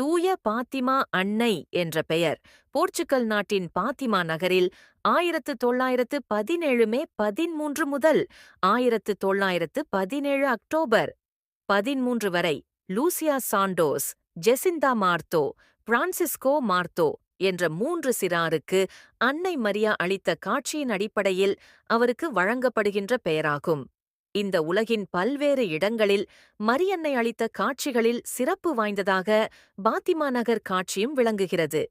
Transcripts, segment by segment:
தூய பாத்திமா அன்னை என்ற பெயர். போர்ச்சுகல் நாட்டின் பாத்திமா நகரில் ஆயிரத்து தொள்ளாயிரத்து பதினேழு மே பதிமூன்று முதல் ஆயிரத்து தொள்ளாயிரத்து பதினேழு அக்டோபர் பதிமூன்று வரை Lucia Santos Jacinta Marto Francisco Marto என்ற மூன்று சிறாருக்கு அன்னை மரியா அளித்த காட்சியின் அடிப்படையில் அவருக்கு வழங்கப்படுகின்ற பெயராகும். இந்த உலகின் பல்வேறு இடங்களில் மரியன்னை அளித்த காட்சிகளில் சிறப்பு வாய்ந்ததாக பாத்திமா நகர் காட்சியும் விளங்குகிறது.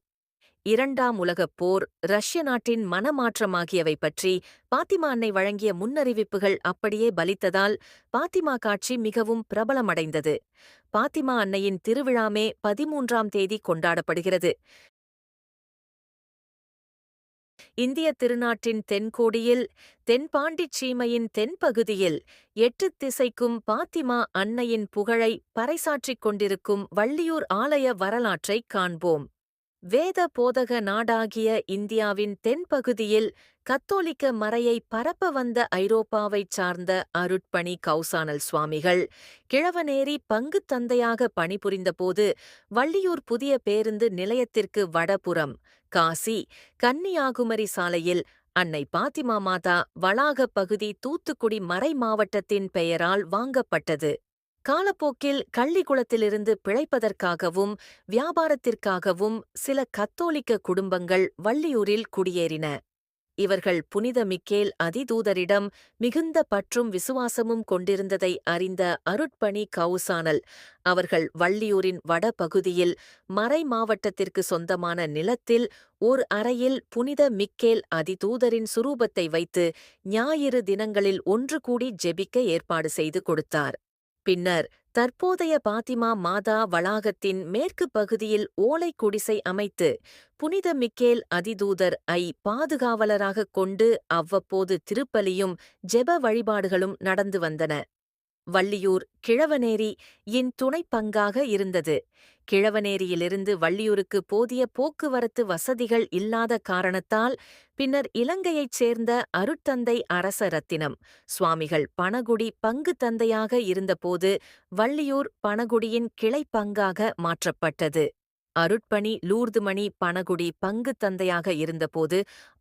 இரண்டாம் உலகப் போர் ரஷ்ய நாட்டின் மனமாற்றமாகியவை பற்றி பாத்திமா அன்னை வழங்கிய முன்னறிவிப்புகள் அப்படியே பலித்ததால் பாத்திமா காட்சி மிகவும் பிரபலமடைந்தது. பாத்திமா அன்னையின் திருவிழாமே பதிமூன்றாம் தேதி கொண்டாடப்படுகிறது. இந்திய திருநாட்டின் தென்கோடியில் தென்பாண்டிச் சீமையின் தென்பகுதியில் எட்டு திசைக்கும் பாத்திமா அன்னையின் புகழை பறைசாற்றிக் கொண்டிருக்கும் வள்ளியூர் ஆலய வரலாற்றைக் காண்போம். வேத போதக நாடாகிய இந்தியாவின் தென்பகுதியில் கத்தோலிக்க மறையை பரப்ப வந்த ஐரோப்பாவைச் சார்ந்த அருட்பணி கௌசானல் சுவாமிகள் கிழவனேரி பங்குத் தந்தையாக பணிபுரிந்தபோது வள்ளியூர் புதிய பேருந்து நிலையத்திற்கு வடபுறம் காசி கன்னியாகுமரி சாலையில் அன்னை பாத்திமா மாதா வளாகப் பகுதி தூத்துக்குடி மறை மாவட்டத்தின் பெயரால் வாங்கப்பட்டது. காலப்போக்கில் கள்ளிக்குளத்திலிருந்து பிழைப்பதற்காகவும் வியாபாரத்திற்காகவும் சில கத்தோலிக்க குடும்பங்கள் வள்ளியூரில் குடியேறின. இவர்கள் புனித மிக்கேல் அதிதூதரிடம் மிகுந்த பற்றும் விசுவாசமும் கொண்டிருந்ததை அறிந்த அருட்பணி கவுசானல் அவர்கள் வள்ளியூரின் வடபகுதியில் மறை மாவட்டத்திற்கு சொந்தமான நிலத்தில் ஓர் அறையில் புனித மிக்கேல் அதிதூதரின் சுரூபத்தை வைத்து ஞாயிறு தினங்களில் ஒன்று கூடி ஜெபிக்க ஏற்பாடு செய்து கொடுத்தார். பின்னர் தற்போதைய பாத்திமா மாதா வளாகத்தின் மேற்கு பகுதியில் ஓலை குடிசை அமைத்து புனித மிக்கேல் அதிதூதர் ஐ பாதுகாவலராகக் கொண்டு அவ்வப்போது திருப்பலியும் ஜெப வழிபாடுகளும் நடந்து வந்தன. வள்ளியூர் கிழவனேரி இன் துணைப்பங்காக இருந்தது. கிழவனேரியிலிருந்து வள்ளியூருக்கு போதிய போக்குவரத்து வசதிகள் இல்லாத காரணத்தால் பின்னர் இலங்கையைச் சேர்ந்த அருட்தந்தை அரச ரத்தினம் சுவாமிகள் பணகுடி பங்கு தந்தையாக இருந்தபோது வள்ளியூர் பணகுடியின் கிளைப்பங்காக மாற்றப்பட்டது. அருட்பணி லூர்துமணி பணகுடி பங்கு தந்தையாக இருந்தபோது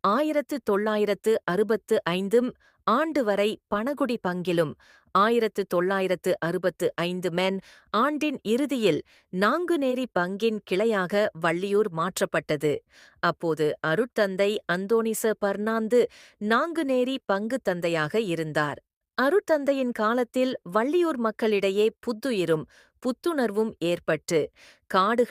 ஆயிரத்து தொள்ளாயிரத்து அறுபத்து ஐந்தும் ஆண்டு வரை பணகுடி பங்கிலும் ஆயிரத்து தொள்ளாயிரத்து அறுபத்து ஐந்து மென் ஆண்டின் இறுதியில் நாங்குநேரி பங்கின் கிளையாக வள்ளியூர் மாற்றப்பட்டது. அப்போது அருட்தந்தை அந்தோனிச பர்னாந்து நாங்குநேரி பங்கு தந்தையாக இருந்தார். அருட்தந்தையின் காலத்தில் வள்ளியூர் மக்களிடையே புத்துயிரும் புத்துணர்வும் ஏற்பட்டு காடுகள்